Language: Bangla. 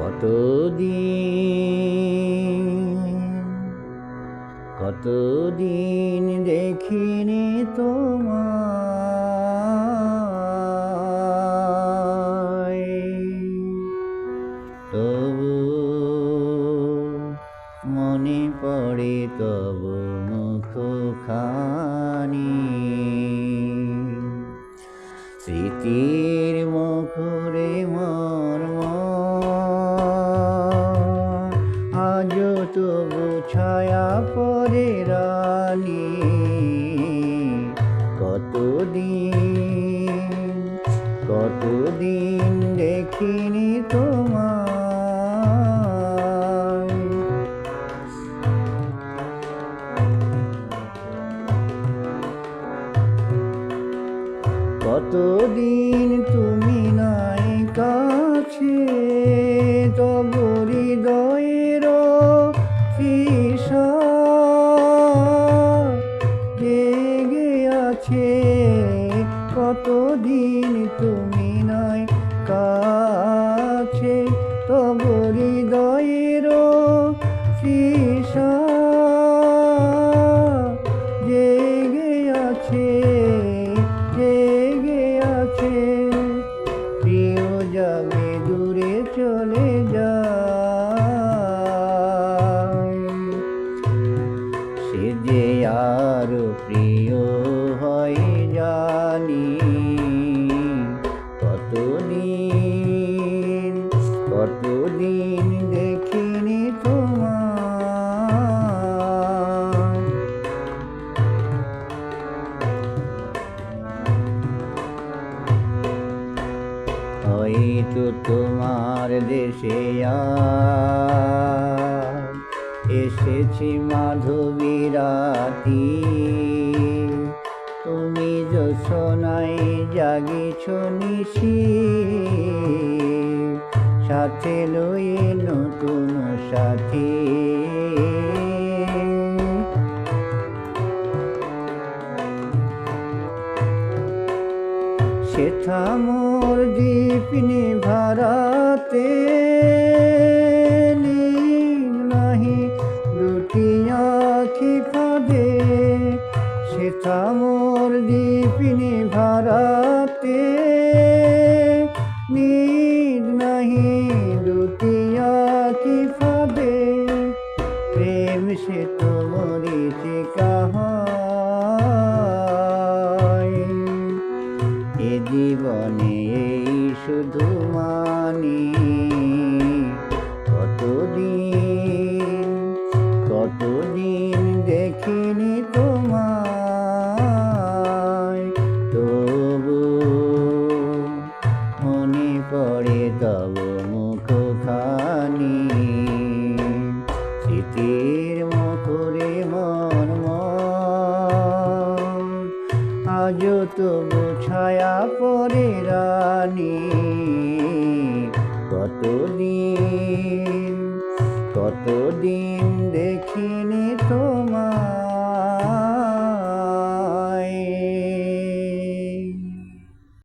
কতদিন? কতদিন দেখিনি তোমায়? তবু মনে পড়ে তব মুখ খানি স্মৃতির ছায়া পরে কতদিন কতদিন দেখিনি তোমায়? কতদিন তুমি নাই কাছে? কতদিন তুমি নয় কাছে, তব হৃদয়ের তৃষা জেগে আছে জেগে আছে। প্রিয় যাবে দূরে চলে যায়। সে যে আর প্রিয় হয় জানি কতদিন কতদিন দেখিনি তোমার? হয়তো তোমার দেশে এসেছি মাধবী রাতি। তুমি যোশনাই জাগিছ নিশি। সাথে লয়ে নতুন সাথী। সেথা মোর দীপিনী ভারাতে মোর দীপিনী পড়ে তব মুখ খানি স্মৃতির মুখরে মর্ম আজ তবু ছায়া পরে রানী।